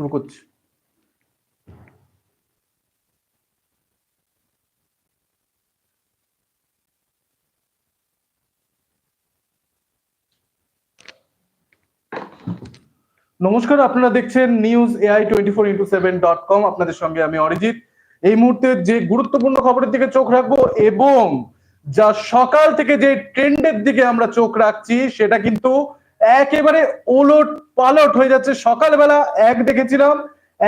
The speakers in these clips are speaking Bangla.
শুরু করছি। নমস্কার, আপনারা দেখছেন news AI twenty four into seven dot com. আপনাদের সঙ্গে আমি অরিজিৎ। এই মুহূর্তে যে গুরুত্বপূর্ণ খবরের দিকে চোখ রাখব এবং যা সকাল থেকে যে ট্রেন্ডের দিকে আমরা চোখ রাখছি, সেটা কিন্তু একেবারে ওলট পালট হয়ে যাচ্ছে। সকালবেলা এক দেখেছিলাম,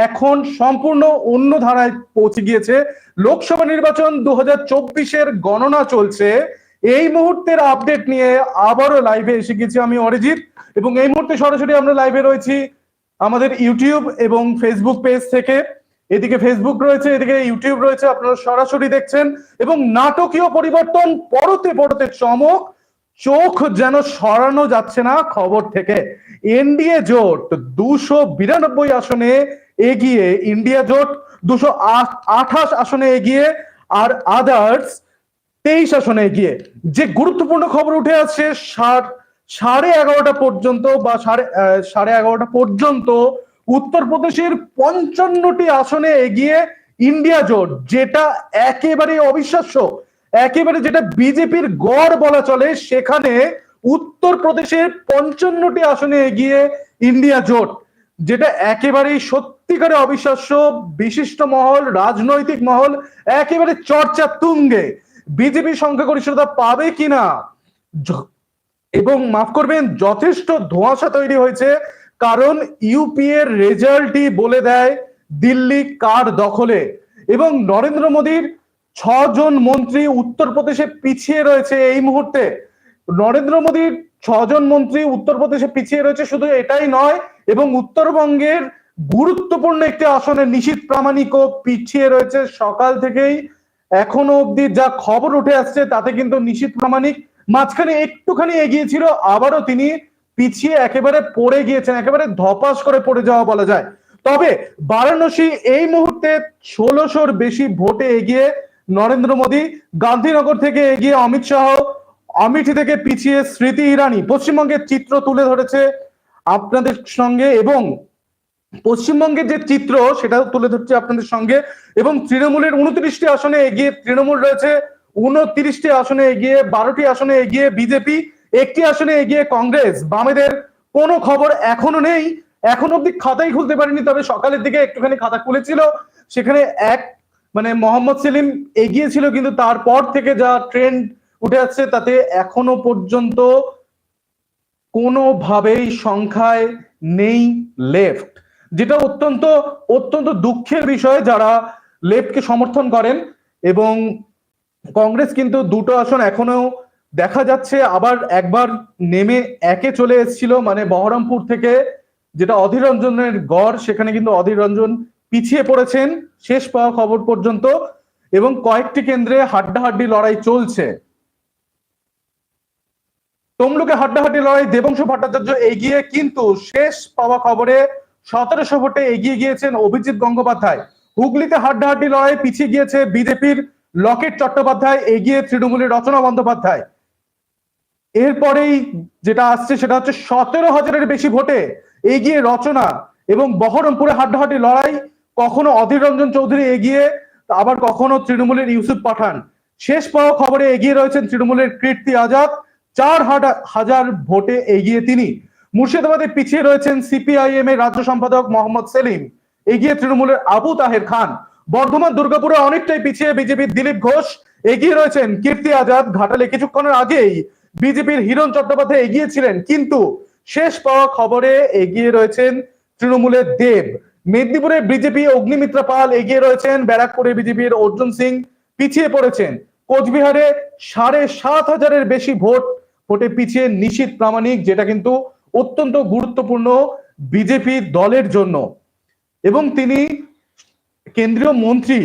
এখন সম্পূর্ণ অন্য ধারায় পৌঁছে গিয়েছে। লোকসভা নির্বাচন দু হাজার গণনা চলছে। এই মুহূর্তের আপডেট নিয়ে আবারও লাইভে এসে গেছি আমি অরিজিৎ। এবং এই মুহূর্তে সরাসরি আমরা লাইভে রয়েছি আমাদের ইউটিউব এবং ফেসবুক পেজ থেকে। এদিকে ফেসবুক রয়েছে, এদিকে ইউটিউব রয়েছে, আপনারা সরাসরি দেখছেন। এবং নাটকীয় পরিবর্তন, পরতে পরতে চমক। চোখ যেন সরানো যাচ্ছে না খবর থেকে। এনডিএ জোট দুশো বিরানব্বই আসনে এগিয়ে, ইন্ডিয়া জোট দুশো আঠাশ আসনে এগিয়ে আর আদার্স তেইশ আসনে এগিয়ে। যে গুরুত্বপূর্ণ খবর উঠে আসছে ষাট সাড়ে এগারোটা পর্যন্ত বা সাড়ে সাড়ে এগারোটা পর্যন্ত উত্তরপ্রদেশের পঞ্চান্নটি আসনে এগিয়ে ইন্ডিয়া জোট, যেটা একেবারে অবিশ্বাস্য। একেবারে যেটা বিজেপির গড় বলা চলে, সেখানে উত্তরপ্রদেশের পঞ্চান্নটি আসনে এগিয়ে ইন্ডিয়া জোট, যেটা একেবারেই সত্যিকারে অবিশ্বাস্য, বিশিষ্ট মহল, রাজনৈতিক মহল, একেবারে চর্চা তুঙ্গে। বিজেপি সংখ্যাগরিষ্ঠতা পাবে কিনা? এবং মাফ করবেন, যথেষ্ট ধোঁয়াশা তৈরি হয়েছে, কারণ ইউপি এর রেজাল্টই বলে দেয় দিল্লি কার দখলে। এবং নরেন্দ্র মোদীর ছজন মন্ত্রী উত্তরপ্রদেশে পিছিয়ে রয়েছে এই মুহূর্তে। নরেন্দ্র মোদীর ছজন মন্ত্রী উত্তরপ্রদেশে পিছিয়ে রয়েছে, শুধু এটাই নয়, এবং উত্তরবঙ্গের গুরুত্বপূর্ণ একটি আসনে নিশীত প্রামাণিকও পিছিয়ে রয়েছে। সকাল থেকেই এখনও অবধি যা খবর উঠে আসছে, তাতে কিন্তু নিশীত প্রামাণিক মাঝখানে একটুখানি এগিয়েছিল আবারও তিনি পিছিয়ে একেবারে পড়ে গিয়েছেন, একেবারে ধপাস করে পড়ে যাওয়া বলা যায়। তবে বারাণসী এই মুহূর্তে ষোলোশোর বেশি ভোটে এগিয়ে নরেন্দ্র মোদী গান্ধীনগর থেকে এগিয়ে অমিত শাহ অমিঠি থেকে পিছিয়ে স্মৃতি ইরানি। পশ্চিমবঙ্গের চিত্র তুলে ধরেছে আপনাদের সঙ্গে এবং পশ্চিমবঙ্গের যে চিত্র সেটাও তুলে ধরছে আপনাদের সঙ্গে এবং তৃণমূলের উনত্রিশটি আসনে এগিয়ে তৃণমূল রয়েছে, উনত্রিশটি আসনে এগিয়ে, বারোটি আসনে এগিয়ে বিজেপি, একটি আসনে এগিয়ে কংগ্রেস। বামেদের কোনো খবর এখনও নেই, এখন অব্দি খাতাই খুলতে পারেনি, তবে সকালের দিকে একটুখানি খাতা খুলেছিল, সেখানে এক মানে মোহাম্মদ সেলিম এগিয়েছিল, কিন্তু তারপর থেকে যা ট্রেন্ড উঠে আসছে, তাতে এখনও পর্যন্ত কোনোভাবেই সংখ্যায় নেই লেফট যেটা অত্যন্ত অত্যন্ত দুঃখের বিষয়, যারা লেফটকে সমর্থন করেন, এবং কংগ্রেস কিন্তু দুটো আসন এখনও দেখা যাচ্ছে, আবার একবার নেমে একে চলে এসেছিল মানে বহরমপুর থেকে, যেটা অধীর রঞ্জনের গড়, সেখানে কিন্তু অধীর রঞ্জন পিছিয়ে পড়েছেন, শেষ পাওয়া খবর পর্যন্ত এবং কয়েকটি কেন্দ্রে হাড্ডাহাড্ডি লড়াই চলছে। তমলুকে হাড্ডাহাড্ডি লড়াই দেবংশ ভট্টাচার্য এগিয়ে, কিন্তু শেষ পাওয়া খবরে সতেরোশো ভোটে এগিয়ে গিয়েছেন অভিজিৎ গঙ্গোপাধ্যায়। হুগলিতে হাড্ডাহাড্ডি লড়াই পিছিয়ে গিয়েছে বিজেপির লকেট চট্টোপাধ্যায়, এগিয়ে তৃণমূলের রচনা বন্দ্যোপাধ্যায়। এরপরেই যেটা আসছে সেটা হচ্ছে সতেরো হাজারের বেশি ভোটে এগিয়ে রচনা এবং বহরমপুরে হাড্ডাহাড্ডি লড়াই কখনো অধীর রঞ্জন চৌধুরী এগিয়ে, আবার কখনো তৃণমূলের ইউসুফ পাঠান। শেষ পাওয়া খবরে এগিয়ে রয়েছেন তৃণমূলের কীর্তি আজাদ। চার হাজার ভোটে এগিয়ে তিনি। মুর্শিদাবাদে পিছিয়ে রয়েছেন সিপিআইএম এর রাজ্য সম্পাদক মোহাম্মদ সেলিম। এগিয়ে তৃণমূলের আবু তাহের খান। বর্ধমান, দুর্গাপুরে অনেকটাই পিছিয়ে বিজেপির দিলীপ ঘোষ। এগিয়ে রয়েছেন কীর্তি আজাদ। ঘাটালে কিছুক্ষণের আগেই বিজেপির হিরণ চট্টোপাধ্যায় এগিয়েছিলেন। কিন্তু শেষ পাওয়া খবরে এগিয়ে রয়েছেন তৃণমূলের দেব। মেদিনীপুরে বিজেপি অগ্নিমিত্রা পাল এগিয়ে রয়েছেন। ব্যারাকপুরে বিজেপির অর্জুন সিং পিছিয়ে পড়েছেন। কোচবিহারে সাড়ে সাত হাজারের বেশি ভোট ভোটে পিছিয়ে নিশীত প্রামাণিক, যেটা কিন্তু অত্যন্ত গুরুত্বপূর্ণ বিজেপি দলের জন্য। এবং তিনি কেন্দ্রীয় মন্ত্রী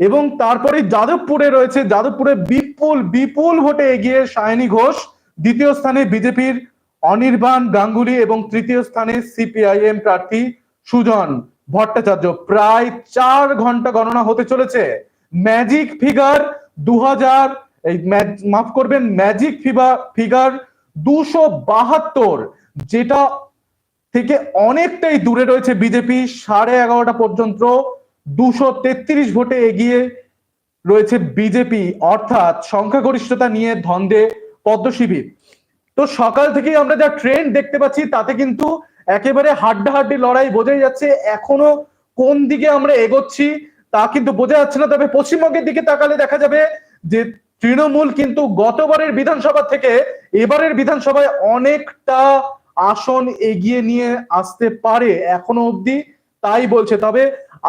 এবং তারপরে যাদবপুরে রয়েছে। যাদবপুরে বিপুল বিপুল ভোটে এগিয়ে সায়নী ঘোষ দ্বিতীয় স্থানে বিজেপির অনির্বাণ গাঙ্গুলি এবং তৃতীয় স্থানে সিপিআইএম প্রার্থী সুজন। ভট্টাচার্য, প্রায় চার ঘণ্টা গণনা হতে চলেছে। ম্যাজিক ফিগার দু হাজার এই মাফ করবেন ম্যাজিক ফিগার ফিগার দুশো বাহাত্তর, যেটা থেকে অনেকটাই দূরে রয়েছে বিজেপি, সাড়ে এগারোটা পর্যন্ত দুশো তেত্রিশ ভোটে এগিয়ে রয়েছে বিজেপি, অর্থাৎ সংখ্যাগরিষ্ঠতা নিয়ে ধন্দে পদ্ম শিবির তো সকাল থেকেই আমরা যা ট্রেন্ড দেখতে পাচ্ছি, তাতে কিন্তু একেবারে হাড্ডাহাড্ডি লড়াই বোঝাই যাচ্ছে, এখনও কোন দিকে আমরা এগোচ্ছি তা কিন্তু বোঝা যাচ্ছে না। তবে পশ্চিমবঙ্গের দিকে তাকালে দেখা যাবে যে তৃণমূল কিন্তু গতবারের বিধানসভা থেকে এবারের বিধানসভায় অনেকটা আসন এগিয়ে নিয়ে আসতে পারে এখনও অবধি, তাই বলছে। তবে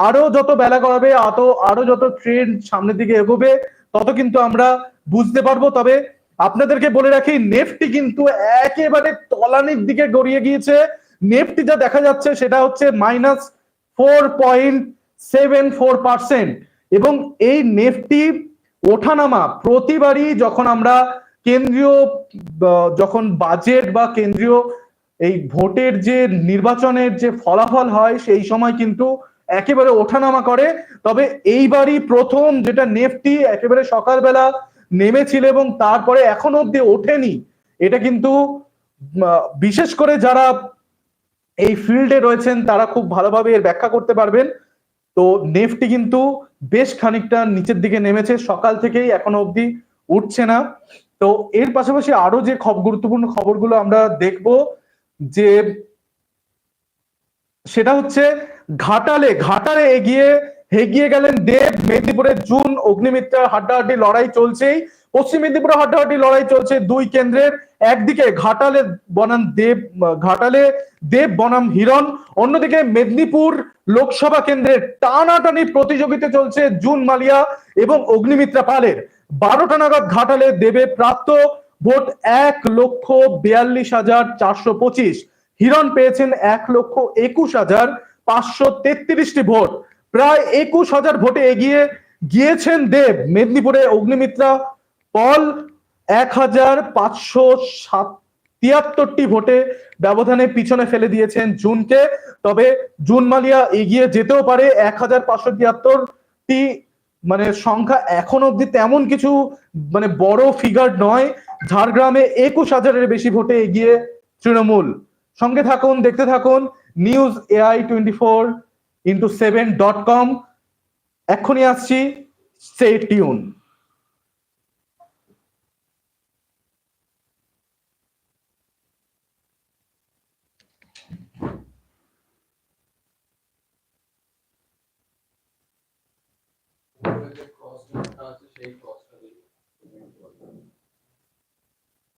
আরও যত বেলা গড়াবে আরও আরও যত ট্রেন সামনের দিকে এগোবে, তত কিন্তু আমরা বুঝতে পারব। তবে আপনাদেরকে বলে রাখি, নেফটি কিন্তু একেবারে তলানির দিকে গড়িয়ে গিয়েছে। নেফটি যা দেখা যাচ্ছে সেটা হচ্ছে minus four point seven four percent এবং এই নেফটি ওঠানামা প্রতিবারই যখন আমরা কেন্দ্রীয় যখন বাজেট বা কেন্দ্রীয় এই ভোটের যে নির্বাচনের যে ফলাফল হয়, সেই সময় কিন্তু একেবারে ওঠানামা করে। তবে এইবারই প্রথম যেটা নেফটি একেবারে সকালবেলা নেমেছিল এবং তারপরে এখনও অব্দি ওঠেনি, এটা কিন্তু বিশেষ করে যারা এই ফিল্ডে রয়েছেন তারা খুব ভালোভাবে এর ব্যাখ্যা করতে পারবেন। তো নেফটি কিন্তু বেশ খানিকটা নিচের দিকে নেমেছে, সকাল থেকেই এখনও অবধি উঠছে না। তো এর পাশাপাশি আরও যে খব- গুরুত্বপূর্ণ খবরগুলো আমরা দেখব যে সেটা হচ্ছে ঘাটালে ঘাটালে এগিয়ে এগিয়ে গেলেন দেব। মেদিনীপুরের জুন অগ্নিমিত্রার হাড্ডাহাড্ডি লড়াই চলছেই। পশ্চিম মেদিনীপুরে হাড্ডাহাড্ডি লড়াই চলছে দুই কেন্দ্রের। একদিকে ঘাটালে বনাম দেব, ঘাটালে দেব বনাম হিরণ, অন্যদিকে মেদিনীপুর লোকসভা কেন্দ্রের টানাটানি প্রতিযোগিতা চলছে জুন মালিয়া এবং অগ্নিমিত্রা পালের। বারোটা নাগাদ ঘাটালে দেবে প্রাপ্ত ভোট এক লক্ষ বিয়াল্লিশ হাজার চারশো পঁচিশ। হিরণ পেয়েছেন এক লক্ষ একুশ হাজার পাঁচশো তেত্রিশটি ভোট। প্রায় একুশ হাজার ভোটে এগিয়ে গিয়েছেন দেব। মেদিনীপুরে অগ্নিমিত্রা পল এক হাজার পাঁচশো সাত তিয়াত্তরটি ভোটে ব্যবধানে পিছনে ফেলে দিয়েছেন জুনকে। তবে জুন মালিয়া এগিয়ে যেতেও পারে। এক হাজার পাঁচশো তিয়াত্তরটি মানে সংখ্যা এখন অব্দি তেমন কিছু মানে বড় ফিগার নয়। ঝাড়গ্রামে একুশ হাজারের বেশি ভোটে এগিয়ে তৃণমূল। সঙ্গে থাকুন, দেখতে থাকুন news AI twenty four into seven dot com. এক্ষুনি আসছি স্টে টিউন। উপরে যে